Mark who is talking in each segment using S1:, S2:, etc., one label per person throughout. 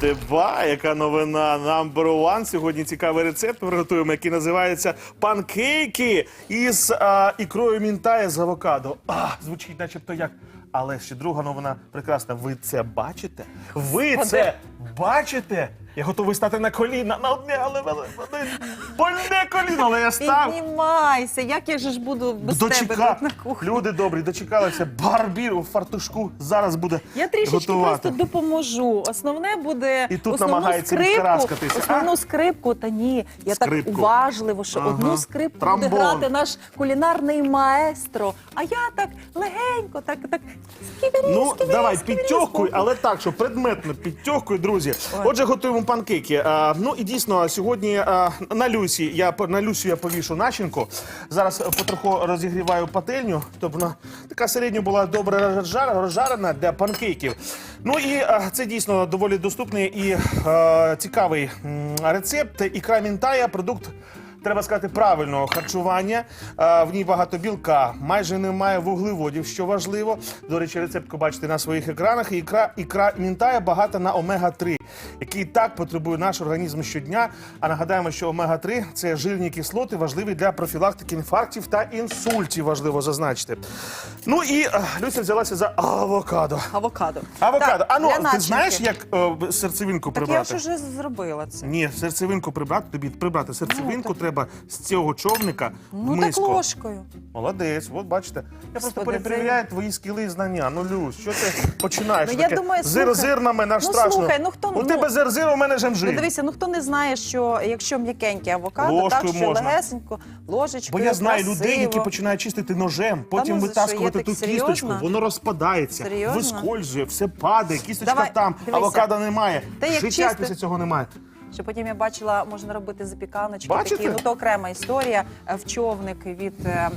S1: Ти яка новина number one. Сьогодні цікавий рецепт приготуємо, який називається панкейки із а, ікрою мінтає з авокадо. А, звучить начебто як. Але ще друга новина прекрасна. Ви це бачите? Ви це бачите? Я готовий стати на коліна на одне, але але- але- больне коліно, але я став.
S2: Піднімайся, як я же ж буду без тебе
S1: Дочека...
S2: тут на кухні?
S1: Люди добрі, дочекалися. Барбір у фартушку зараз буде
S2: Я трішечки
S1: готувати.
S2: просто допоможу. Основне буде
S1: І тут
S2: основну
S1: намагається
S2: скрипку,
S1: відкараскатися.
S2: основну скрипку, та ні, я
S1: Скрипку.
S2: так уважливо, що
S1: Ага.
S2: одну скрипку
S1: Тромбон.
S2: буде грати наш кулінарний маестро. А я так легенько, так так скібері,
S1: Ну,
S2: скібері,
S1: давай,
S2: скібері,
S1: підтьохкуй, але так, що предметно підтьохкуй, друзі. Отже, готуємо панкейки. А, ну і дійсно, сьогодні а, на Люсі я на Люсі я повішу начинку. Зараз потроху розігріваю пательню, щоб вона така середньо була добре розжарена для панкейків. Ну і а, це дійсно доволі доступний і а, цікавий рецепт. Ікра мінтая, продукт. Треба сказати правильного харчування. А, В ній багато білка, майже немає вуглеводів, що важливо. До речі, рецептку бачите на своїх екранах. І Ікра, ікра мінтая багата на омега-3, який і так потребує наш організм щодня. А нагадаємо, що омега-3 це жирні кислоти, важливі для профілактики інфарктів та інсультів. Важливо зазначити. Ну і Люся взялася за авокадо.
S2: Авокадо.
S1: Авокадо.
S2: Так,
S1: а ну, ти
S2: начинки.
S1: знаєш, як е, серцевинку
S2: Так я
S1: прибрати?
S2: ж вже зробила це.
S1: Ні, серцевинку прибрати тобі прибрати. Серцевинку
S2: так.
S1: треба з цього човника в
S2: Ну так
S1: миску.
S2: ложкою.
S1: Молодець, от бачите. Я просто
S2: Господи,
S1: перевіряю твої скіли і знання. Ну, Люсь, що ти починаєш?
S2: Ну, я
S1: таке?
S2: думаю,
S1: зир
S2: слухай.
S1: зир на мене аж
S2: Ну,
S1: страшно.
S2: слухай, ну, хто-
S1: У
S2: ну,
S1: тебе зир зир, у мене жемжи.
S2: Ну дивися, ну хто не знає, що якщо м'якеньке авокадо,
S1: Ложкою
S2: так що
S1: можна.
S2: легесенько, ложечкою,
S1: Бо я знаю
S2: красиво.
S1: людей, які починають чистити ножем, потім
S2: ну, за що,
S1: витаскувати ту
S2: так
S1: кісточку, воно розпадається,
S2: Серйозно?
S1: вискользує, все падає, кісточка
S2: Давай,
S1: там,
S2: дивися.
S1: авокадо немає.
S2: Та як
S1: Життя
S2: чисти-
S1: після цього немає.
S2: Що потім я бачила, можна робити запіканочки
S1: Бачите?
S2: такі. Ну то окрема історія. Е, В човник від е,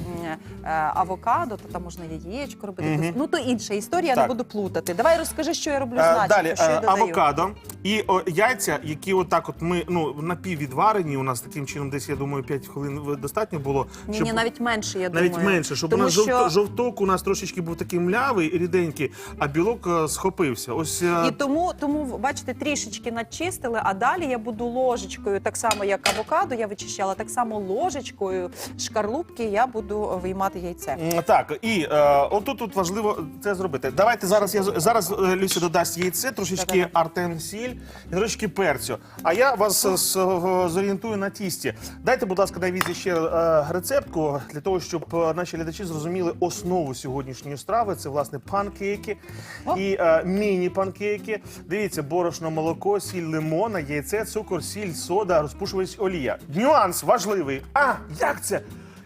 S2: е, авокадо, то там можна яєчко робити.
S1: Мгм.
S2: Ну то інша історія, я
S1: Так.
S2: не буду плутати. Давай розкажи, що я роблю
S1: Е,
S2: начинкою,
S1: Далі
S2: що я
S1: е,
S2: додаю.
S1: авокадо і о, яйця, які отак, от ми ну напіввідварені. У нас таким чином, десь я думаю, 5 хвилин ви- достатньо було.
S2: Ні, ні, навіть менше, я
S1: навіть
S2: думаю.
S1: менше, щоб
S2: Тому
S1: у нас жовто-
S2: що...
S1: жовток у нас трошечки був такий млявий, ріденький, а білок е, схопився. Ось е,
S2: І тому, тому, бачите, трішечки начистили, а далі я буду ложечкою, так само як авокадо, я вичищала, так само ложечкою шкарлупки я буду виймати яйце.
S1: М, Так, і е, отут тут важливо це зробити. Давайте зараз я з- зараз е, Люся додасть яйце, трошечки
S2: Да-да-да.
S1: артен сіль і трошечки перцю. А я вас е, з- е, зорієнтую на тісті. Дайте, будь ласка, навіть ще е, рецептку для того, щоб е, наші глядачі зрозуміли основу сьогоднішньої страви. Це власне панкейки
S2: О.
S1: і е, міні-панкейки. Дивіться, борошно, молоко, сіль лимона, яйце, цукор, сіль, сода, розпушувач олія. Нюанс важливий. А як це?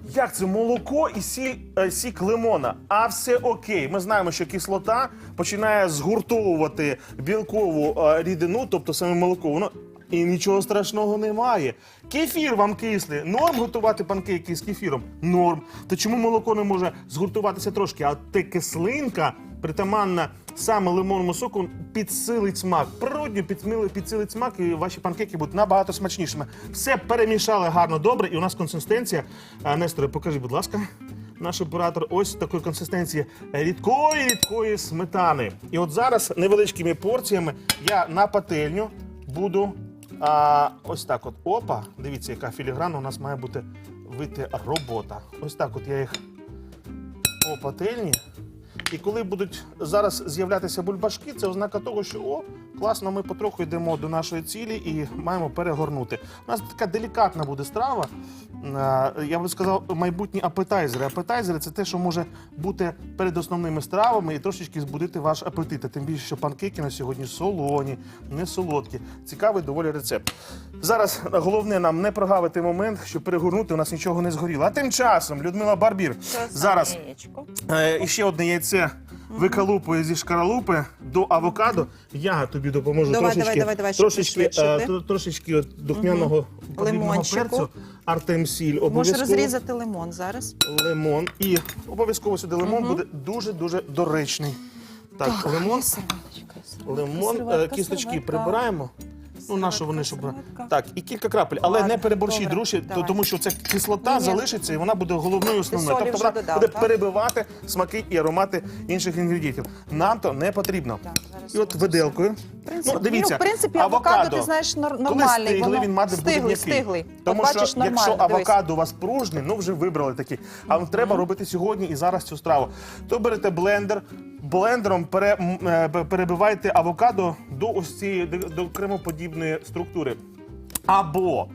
S1: Як це молоко і сіль, е, сік лимона? А все окей. Ми знаємо, що кислота починає згуртовувати білкову е, рідину, тобто саме молоко. Воно і нічого страшного немає. Кефір вам кислий. Норм готувати панкейки з кефіром? Норм. То чому молоко не може згуртуватися трошки? А те кислинка, притаманна саме лимонному соку, підсилить смак. Природньо підсилить смак, і ваші панкейки будуть набагато смачнішими. Все перемішали гарно добре, і у нас консистенція. Несторе, покажи, будь ласка. Наш оператор ось такої консистенції рідкої рідкої сметани. І от зараз невеличкими порціями я на пательню буду а, ось так от. Опа, дивіться, яка філіграна у нас має бути вийти робота. Ось так от я їх по пательні. І коли будуть зараз з'являтися бульбашки, це ознака того, що о, класно, ми потроху йдемо до нашої цілі і маємо перегорнути. У нас така делікатна буде страва. Е, Я би сказав, майбутні апетайзери. Апетайзери це те, що може бути перед основними стравами і трошечки збудити ваш апетит. А Тим більше, що панкейки на сьогодні солоні, не солодкі. Цікавий доволі рецепт. Зараз головне нам не прогавити момент, щоб перегорнути, у нас нічого не згоріло. А тим часом Людмила Барбір зараз
S2: яєчко.
S1: Е, ще одне яйце викалупує зі шкаралупи до авокадо. Я тобі допоможу
S2: Давай,
S1: трошечки,
S2: давай, давай, давай, щоб
S1: трошечки,
S2: пришвидшити.
S1: е, тро- трошечки от духмяного подрібного
S2: Лимончику.
S1: перцю, артем сіль,
S2: Можеш
S1: обов'язково
S2: розрізати лимон зараз.
S1: лимон. І обов'язково сюди лимон буде дуже-дуже доречний. Так, лимон, лимон, е, кісточки прибираємо. Ну, на що вони, щоб. Так, і кілька крапель, але
S2: Ладно,
S1: не переборщіть,
S2: добре,
S1: друзі,
S2: давай.
S1: тому що ця кислота
S2: Ні-ні.
S1: залишиться і вона буде головною основною.
S2: солі
S1: Тобто
S2: вже
S1: вона
S2: додав,
S1: буде
S2: так?
S1: перебивати смаки і аромати інших інгредієнтів. Нам то не потрібно.
S2: Так, зараз
S1: і от
S2: я
S1: виделкою.
S2: Принципі,
S1: Ну, дивіться,
S2: ну, в принципі, авокадо, ти знаєш, нор-
S1: Коли
S2: нормальний. воно
S1: він має бути
S2: стиглий,
S1: м'який.
S2: стиглий.
S1: Тому що
S2: бачиш,
S1: якщо
S2: дивись.
S1: авокадо у вас пружний, ну вже вибрали такий. А вам треба робити сьогодні і зараз цю страву. То берете блендер, блендером пере, м, е, перебивайте авокадо до ось цієї до, до кремоподібної структури. Або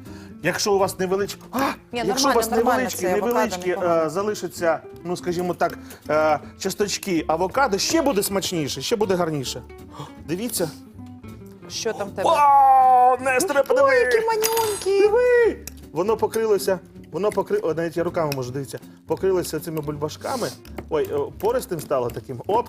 S1: Якщо у вас невеличкі, а, якщо у вас
S2: нормально
S1: невеличкі,
S2: це
S1: невеличкі
S2: непогано.
S1: е, залишаться, ну скажімо так, е, часточки авокадо, ще буде смачніше, ще буде гарніше. О, Дивіться.
S2: Що там в тебе?
S1: Вау! Несторе, подиви!
S2: Ой, які манюнькі!
S1: Диви! Воно покрилося, воно покрило, навіть я руками можу дивіться, покрилося цими бульбашками. Ой, о, пористим стало таким. Оп.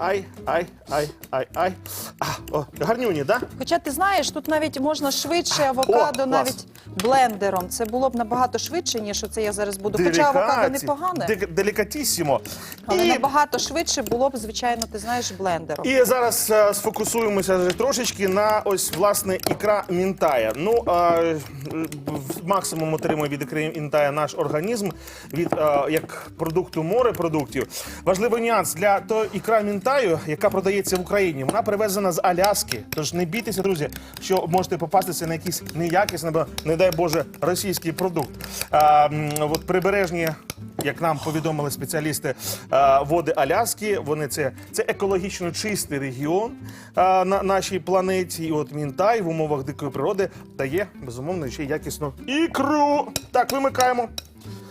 S1: Ай, ай, ай, ай, ай. А, о, гарнюні, да?
S2: Хоча ти знаєш, тут навіть можна швидше авокадо,
S1: клас.
S2: навіть блендером. Це було б набагато швидше, ніж оце я зараз буду. Хоча авокадо
S1: Делікаті-
S2: непогане,
S1: дек- Делікатісімо.
S2: але
S1: І,
S2: набагато швидше було б, звичайно, ти знаєш, блендером.
S1: і зараз е, сфокусуємося вже трошечки на ось власне ікра мінтая. Ну е, в максимум отримує від ікри мінтая наш організм від е, як продукту морепродуктів. Важливий нюанс для то ікра мінтаю, яка продається в Україні. Вона привезена з Аляски. Тож не бійтеся, друзі, що можете попастися на якийсь неякісний, або, не дай Боже, російський продукт. А, от прибережні, як нам повідомили спеціалісти, а, води Аляски. Вони це, це екологічно чистий регіон а, на нашій планеті. І от мінтай в умовах дикої природи дає безумовно ще якісну ікру. Так, вимикаємо.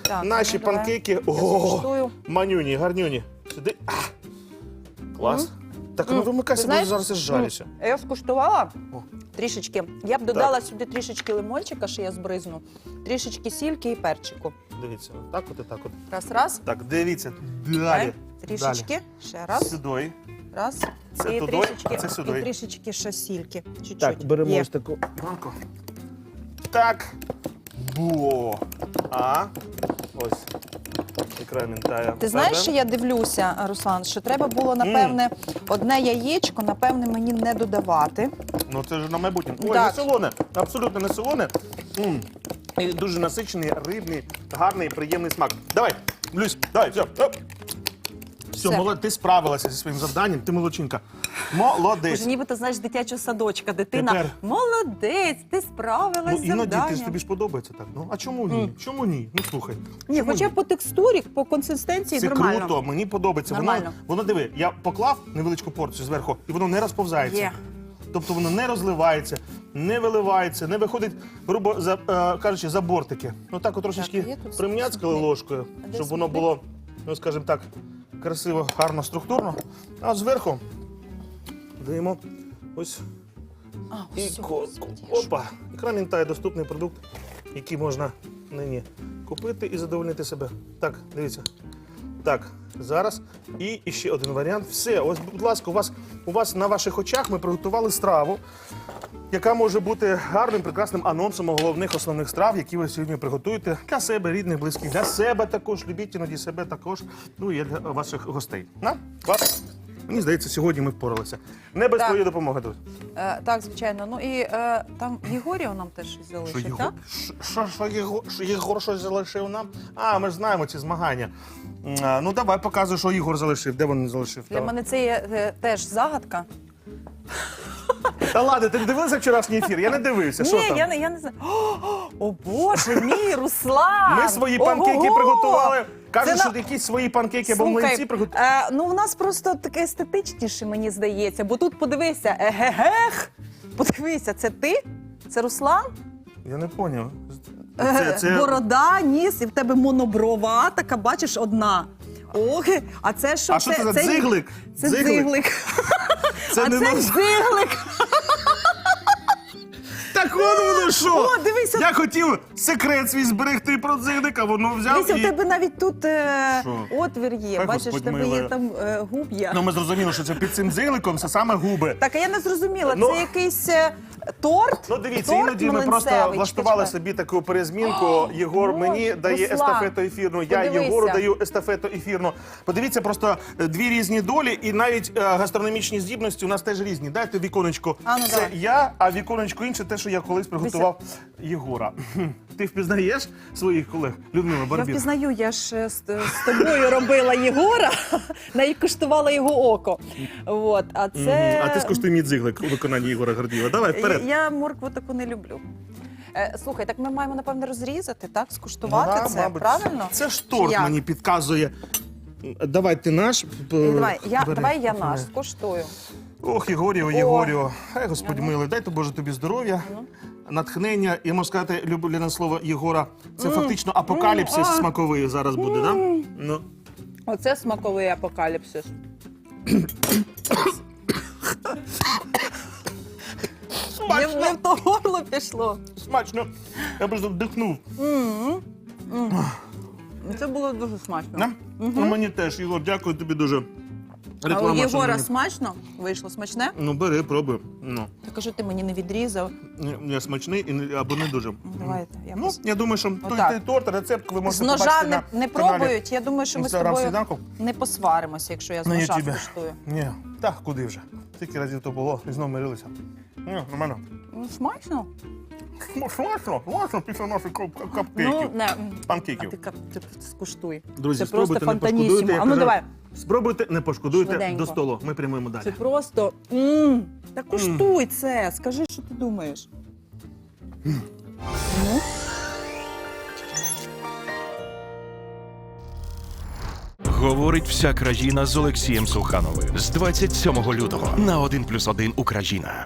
S2: Так,
S1: Наші
S2: ну,
S1: панкейки. О, манюні, гарнюні. Сюди. Клас. Так, ну вимикайся,
S2: знаєш,
S1: зараз я зжарюся.
S2: Я скуштувала
S1: О.
S2: трішечки. Я б додала сюди трішечки лимончика, що я збризну, трішечки сільки і перчику.
S1: Дивіться, так от і так от.
S2: Раз, раз.
S1: Так, дивіться. Далі.
S2: Трішечки. Ще раз.
S1: Сюди.
S2: Раз.
S1: Це
S2: і
S1: туди,
S2: трішечки,
S1: а це сюди.
S2: І трішечки ще сільки. Чуть-чуть.
S1: Так, беремо
S2: Є.
S1: ось таку банку. Так. Бо. А. Ось.
S2: Ти знаєш, що я дивлюся, Руслан, що треба було, напевне, одне яєчко, напевне, мені не додавати.
S1: Ну це ж на майбутнє. Ой,
S2: Так.
S1: не солоне. Абсолютно не солоне. М. І дуже насичений, рибний, гарний, приємний смак. Давай, Люсь, давай, все. Оп. Все,
S2: Все.
S1: ти справилася зі своїм завданням, ти молодчинка. Молодець.
S2: Боже, ніби ти знаєш дитячого садочка, дитина.
S1: Тепер.
S2: Молодець, ти справилась
S1: Ну
S2: з
S1: іноді ти ж тобі ж подобається так. Ну а чому ні? Чому ні? Ну слухай.
S2: Ні,
S1: чому
S2: хоча по текстурі, по консистенції
S1: Це
S2: нормально.
S1: круто, мені подобається. Воно,
S2: Нормально.
S1: воно диви, я поклав невеличку порцію зверху, і воно не розповзається.
S2: Є.
S1: Тобто воно не розливається, не виливається, не виходить, грубо за, е, кажучи, за бортики. Ну так от трошечки
S2: Так, є тут
S1: ложкою,
S2: А де
S1: щоб воно
S2: сюди?
S1: було, ну скажімо так, красиво, гарно, структурно. А от зверху даємо ось
S2: А,
S1: і
S2: ось,
S1: ко-
S2: господи, я ж-
S1: опа. Ікра мінтай доступний продукт, який можна нині купити і задовольнити себе. Так, дивіться. Так, зараз. І ще один варіант. Все, ось, будь ласка, у вас, у вас на ваших очах ми приготували страву, яка може бути гарним, прекрасним анонсом головних основних страв, які ви сьогодні приготуєте для себе, рідних, близьких, для себе також. Любіть іноді себе також. Ну і для ваших гостей. На? Клас? Мені здається, сьогодні ми впоралися. Не без
S2: Так.
S1: твоєї допомоги, друзі.
S2: Е, так, звичайно. Ну і е, там Єгорів нам теж щось
S1: Що
S2: залишить,
S1: Єгор,
S2: так?
S1: що, що, Єгор, що Єгор щось залишив нам? А, ми ж знаємо ці змагання. М, а, Ну давай показуй, що Ігор залишив. Де він залишив?
S2: Для мене це є е, теж загадка.
S1: Та ладно, ти не дивилися вчорашній ефір? Я не дивився. що
S2: Ні,
S1: там?
S2: я не, я не знаю. О, о Боже мій, Руслан!
S1: Ми свої панкейки приготували. Кажуть,
S2: Це
S1: що
S2: на-
S1: якісь свої панкейки або млинці приготували.
S2: е, ну у нас просто таке естетичніше, мені здається, бо тут подивися, егегех. Подивися, це ти? Це Руслан?
S1: Я не поняв.
S2: Е, Борода, ніс, і в тебе моноброва, така, бачиш, одна. Ох, а це що?
S1: А що це за дзиглик?
S2: Це
S1: Дзиглик?
S2: дзиглик.
S1: Це
S2: а
S1: не
S2: це
S1: нож.
S2: дзиглик.
S1: Так от воно що!
S2: О, дивися.
S1: Я хотів секрет свій зберегти про дзигник, а воно взяв
S2: Дивіться,
S1: і...
S2: в тебе навіть тут е,
S1: Що?
S2: отвір є.
S1: Хай
S2: Бачиш, в
S1: Господь
S2: тебе є
S1: милує.
S2: там е, губ є.
S1: Ну, ми зрозуміли, що це під цим дзигликом, це саме губи.
S2: Так, а я не зрозуміла,
S1: Ну.
S2: це якийсь е, торт?
S1: Ну, дивіться,
S2: Торт
S1: іноді ми просто влаштували собі таку перезмінку. Єгор
S2: Боже,
S1: мені дає
S2: Руслан,
S1: естафету ефірну, я
S2: подивися.
S1: Єгору даю естафету ефірну. Подивіться, просто е, дві різні долі, і навіть е, гастрономічні здібності у нас теж різні. Дайте віконечко.
S2: А, ну,
S1: Це
S2: давай.
S1: я, а віконечко інше, те, що я колись приготував Єгора. Ти впізнаєш своїх колег? Людмила
S2: Я впізнаю, я ж е, з, з тобою робила Єгора, навіть куштувала його око. От, а це...
S1: А ти скуштуй мій дзиглик у виконанні Єгора Гордієва. Давай, вперед.
S2: Я, я моркву таку не люблю. Е, слухай, так ми маємо, напевно, розрізати, так? Скуштувати
S1: Ну, да,
S2: це,
S1: мабуть.
S2: правильно?
S1: Це ж торт
S2: як?
S1: мені підказує. Давай ти наш.
S2: Давай, я, давай я наш скуштую.
S1: Ох, Єгоріо, Єгоріо. Хай Господь милий, дай то Боже тобі здоров'я, натхнення. І можу сказати, люблене слово Єгора. Це фактично апокаліпсис смаковий зараз буде, да? Ну.
S2: Оце смаковий апокаліпсис. Не, не в то горло пішло.
S1: Смачно. Я просто вдихнув.
S2: Це було дуже смачно.
S1: Да? Ну, мені теж, Єгор, дякую тобі дуже.
S2: А у
S1: Реклама, що
S2: Єгора
S1: мені.
S2: смачно вийшло смачне?
S1: Ну, бери, пробуй. Ну,
S2: Так кажу, ти мені не відрізав.
S1: не- не смачний і не- або не дуже.
S2: Давайте, я
S1: Ну,
S2: пос-
S1: я думаю, що той,
S2: Отак.
S1: той торт, рецепт ви
S2: З
S1: можете
S2: ножа
S1: побачити
S2: не,
S1: на
S2: не
S1: каналі
S2: пробують. Я думаю, що ми з тобою
S1: сніданку.
S2: не посваримося, якщо я з
S1: На
S2: ножа
S1: Ютубі.
S2: скуштую.
S1: Ні, так куди вже? Скільки разів то було і знову мирилися. Ні, нормально.
S2: Ну, смачно.
S1: Ну, Смачно, смачно після наших кап- кап-
S2: Ну, не, м, а
S1: Панкейків.
S2: ти, кап- ти скуштуй.
S1: Друзі,
S2: це
S1: спробуйте,
S2: просто
S1: не
S2: фантанісімо.
S1: пошкодуйте. я
S2: А ну
S1: казав.
S2: давай.
S1: Спробуйте, не пошкодуйте
S2: Швиденько.
S1: до столу. Ми прямуємо далі.
S2: Це просто. м Та куштуй це. Скажи, що ти думаєш. Ну,
S3: Говорить вся країна з Олексієм Сухановим з 27 лютого на 1+,1 Україна.